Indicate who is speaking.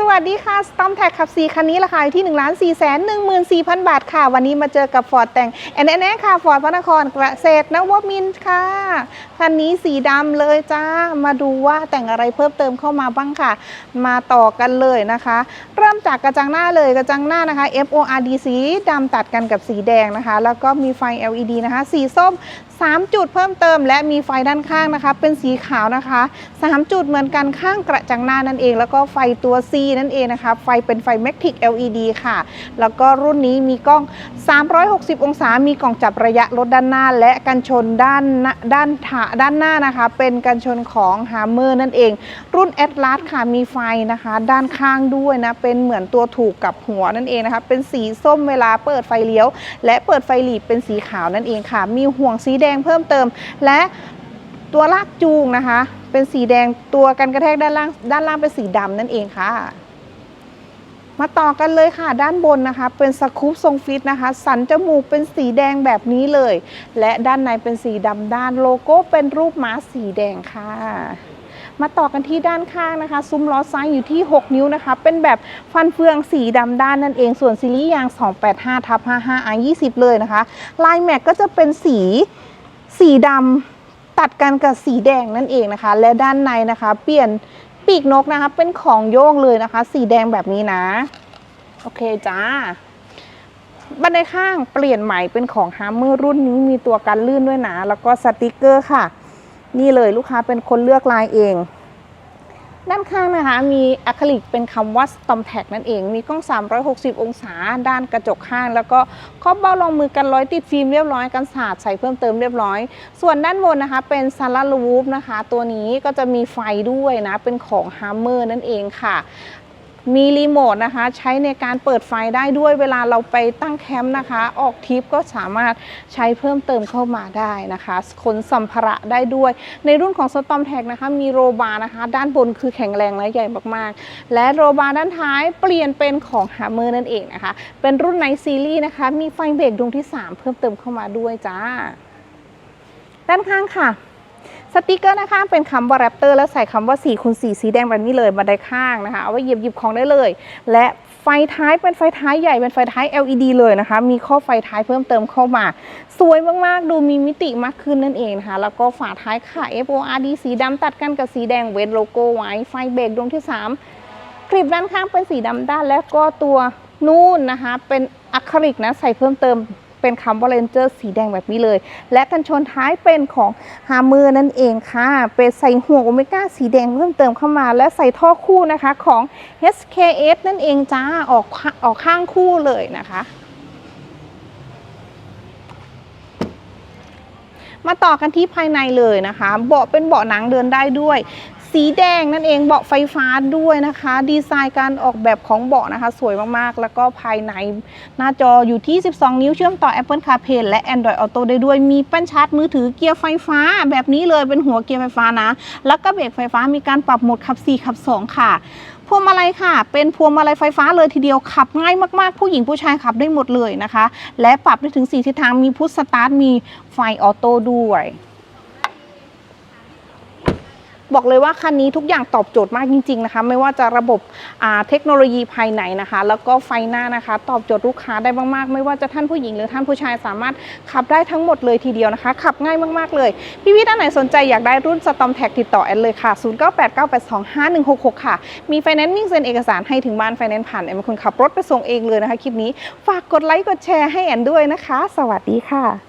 Speaker 1: สวัสดีค่ะสตอมแท็กขับ 4 คันนี้ราคาอยู่ที่1 4 1 4 0 0 0 บาทค่ะ วันนี้มาเจอกับฟอร์ดแต่งแอนแอนค่ะฟอร์ดพระนครเกษตรนวมินทร์ค่ะ คันนี้สีดำเลยจ้า มาดูว่าแต่งอะไรเพิ่มเติมเข้ามาบ้างค่ะ มาต่อกันเลยนะคะเริ่ มจากกระจังหน้าเลยกระจังหน้านะคะ FORD สีดำตัดกันกับสีแดงนะคะ แล้วก็มีไฟ LED นะคะ สีส้ม 3 จุดเพิ่มเติม และมีไฟด้านข้างนะคะ เป็นสีขาวนะคะ 3 จุดเหมือนกันข้างกระจังหน้านั่นเอง แล้วก็ไฟตัว C นั่นเองนะคะ ไฟเป็นไฟ Matic LED ค่ะ แล้วก็รุ่นนี้มีกล้อง 360 องศา มีกล่องจับระยะรถด้านหน้า และกันชนด้านด้านถาด้านหน้านะคะ เป็นกันชนของ Hammer นั่นเอง รุ่น Atlas ค่ะมีไฟนะคะ ด้านข้างด้วยนะเป็นเหมือนตัวถูกกับหัวนั่นเองนะคะเป็นสีส้มเวลาเปิดไฟเลี้ยว และเปิดไฟหลีบเป็นสีขาวนั่นเองค่ะ มีห่วงสีแดงเพิ่มเติม และตัวลากจูงนะคะ เป็นสีแดงตัวกันกระแทกด้านล่างด้านล่างเป็นสีดำนั่นเองค่ะมาต่อกันเลยค่ะด้านบนนะคะ เป็นสกู๊ปทรงฟิตนะคะ สันจมูกเป็นสีแดงแบบนี้เลย และด้านในเป็นสีดำด้านโลโก้เป็นรูปม้าสีแดงค่ะ มาต่อกันที่ด้านข้างนะคะ ซุ้มล้อซ้ายอยู่ที่ 6 นิ้วนะคะ เป็นแบบฟันเฟืองสีดำด้านนั่นเอง ส่วนซีรีส์ยาง 285ทับ55 R 20เลยนะคะ ลายแม็กก็จะเป็นสีสีดำตัดกันกับสีแดงนั่นเองนะคะ และด้านในนะคะ เปลี่ยนปีกนกนะคะ เป็นของโยกเลยนะคะ สีแดงแบบนี้นะ โอเคจ้าบันไดข้างเปลี่ยนใหม่เป็นของฮาร์เมอร์รุ่นนี้มีตัวกันลื่นด้วยนะ แล้วก็สติกเกอร์ค่ะ นี่เลยลูกค้าเป็นคนเลือกลายเอง ด้านข้างนะคะมีอะคริลิกเป็นคำว่า Storm Tag นั่นเอง มีกล้อง 360 องศา ด้านกระจกข้าง แล้วก็ครอบเบ้ารองมือกันร้อยติดฟิล์มเรียบร้อยกันสาดใส่เพิ่มเติมเรียบร้อย ส่วนด้านบนนะคะเป็นซาร่าลูฟนะคะ ตัวนี้ก็จะมีไฟด้วยนะ เป็นของฮัมเมอร์นั่นเองค่ะ มีรีโมทนะคะใช้ในการเปิดไฟได้ด้วยเวลาเราไปตั้งแคมป์นะคะ ออกทริปก็สามารถใช้เพิ่มเติมเข้ามาได้นะคะขนสัมภาระได้ด้วย ในรุ่นของ Storm Tag นะคะมีโรบาร์นะคะ ด้านบนคือแข็งแรงและใหญ่มากๆ และโรบาร์ด้านท้ายเปลี่ยนเป็นของ Hammer นั่นเองนะคะ เป็นรุ่นในซีรีส์นะคะ มีไฟเบรกดวงที่ 3 เพิ่มเติมเข้ามาด้วยจ้า ด้านข้างค่ะ สติกเกอร์นะคะเป็นคำว่าแรปเตอร์แล้วใส่คำว่า4คูณ4สีแดงแบบนี้เลยบันไดข้างนะคะ เอาไว้หยียบหยิบของได้เลย และไฟท้ายเป็นไฟท้ายใหญ่เป็นไฟท้าย LED เลยนะคะ มีข้อไฟท้ายเพิ่มเติมเข้ามา สวยมากๆ ดูมีมิติมากขึ้นนั่นเองนะคะ แล้วก็ฝาท้ายค่ะ FORD สีดำตัดกันกับสีแดงเวทโลโก้ไว้ไฟเบรกดวงที่ 3 คลิปด้านข้างเป็นสีดำด้านและก็ตัวนู่นนะคะ เป็นอะคริลิกนะใส่เพิ่มเติม เป็นคำว่าเลนเจอร์สีแดงแบบนี้เลย และกันชนท้ายเป็นของฮาร์เมอร์นั่นเองค่ะ เป็นใส่ห่วงโอเมก้าสีแดงเพิ่มเติมเข้ามา และใส่ท่อคู่นะคะของ SKS นั่นเองจ้าออกออกข้างคู่เลยนะคะมาต่อกันที่ภายในเลยนะคะ เบาะเป็นเบาะหนังเดินได้ด้วย สีแดงนั่นเองเบาะไฟฟ้าด้วยนะคะ ดีไซน์การออกแบบของเบาะนะคะ สวยมากๆ แล้วก็ภายในหน้าจออยู่ที่ 12 นิ้วเชื่อมต่อ Apple CarPlay และ Android Auto ได้ด้วยมีแป้นชาร์จมือถือเกียร์ไฟฟ้า แบบนี้เลยเป็นหัวเกียร์ไฟฟ้านะ แล้วก็เบรกไฟฟ้ามีการปรับโหมดขับ 4 ขับ 2 ค่ะพวงมาลัยค่ะ เป็นพวงมาลัยไฟฟ้าเลยทีเดียวขับง่ายมากๆ ผู้หญิงผู้ชายขับได้หมดเลยนะคะ และปรับได้ถึง 4 ทิศทางมีพุทสตาร์ทมีไฟออโต้ด้วย บอกเลยว่าคันนี้ทุกอย่างตอบโจทย์มากจริง ๆนะคะ ไม่ว่าจะระบบเทคโนโลยีภายในนะคะ แล้วก็ไฟหน้านะคะ ตอบโจทย์ลูกค้าได้มากๆ ไม่ว่าจะท่านผู้หญิงหรือท่านผู้ชายสามารถขับได้ทั้งหมดเลยทีเดียวนะคะ ขับง่ายมากๆเลย พี่พี่ท่านไหนสนใจอยากได้รุ่นสตอมแท็กติดต่อแอดเลยค่ะ 0989825166 ค่ะ มีไฟแนนซ์มิ่งเซ็นเอกสารให้ถึงบ้านไฟแนนซ์ผ่านแอมเป็นคนขับรถไปส่งเองเลยนะคะคลิปนี้ ฝากกดไลค์กดแชร์ให้แอนด้วยนะคะ สวัสดีค่ะ